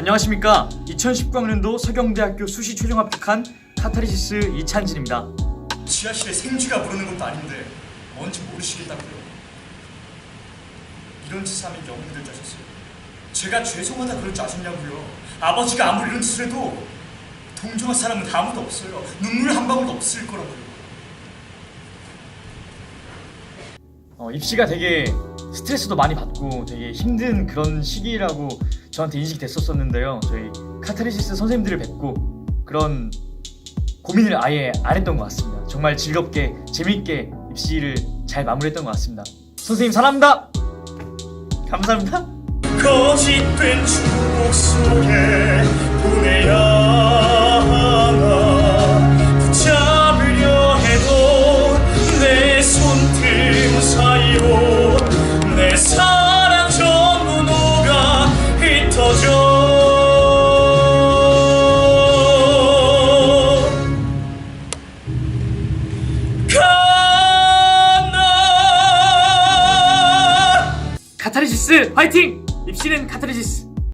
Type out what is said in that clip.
안녕하십니까 2019학년도 서경대학교 수시 최종 합격한 카타르시스 이찬진입니다 지하실에 생쥐가 부르는 것도 아닌데 뭔지 모르시겠다고요. 이런 짓을 하면 줄 아셨어요. 제가 죄송하다 그럴 줄 아셨냐고요. 아버지가 아무리 이런 짓을 해도 동정할 사람은 아무도 없어요. 눈물 한 방울도 없을 거라고요. 어, 입시가 되게 스트레스도 많이 받고 되게 힘든 그런 시기라고 저한테 인식이 됐었었는데요. 저희 카타르시스 선생님들을 뵙고 그런 고민을 아예 안 했던 것 같습니다. 정말 즐겁게 재밌게 입시를 잘 마무리했던 것 같습니다. 선생님 사랑합니다! 감사합니다. 거짓된 축복 속에 보내야 하나 붙잡으려 해도 내 손등 사이로 카타르시스 화이팅! 입시는 카타르시스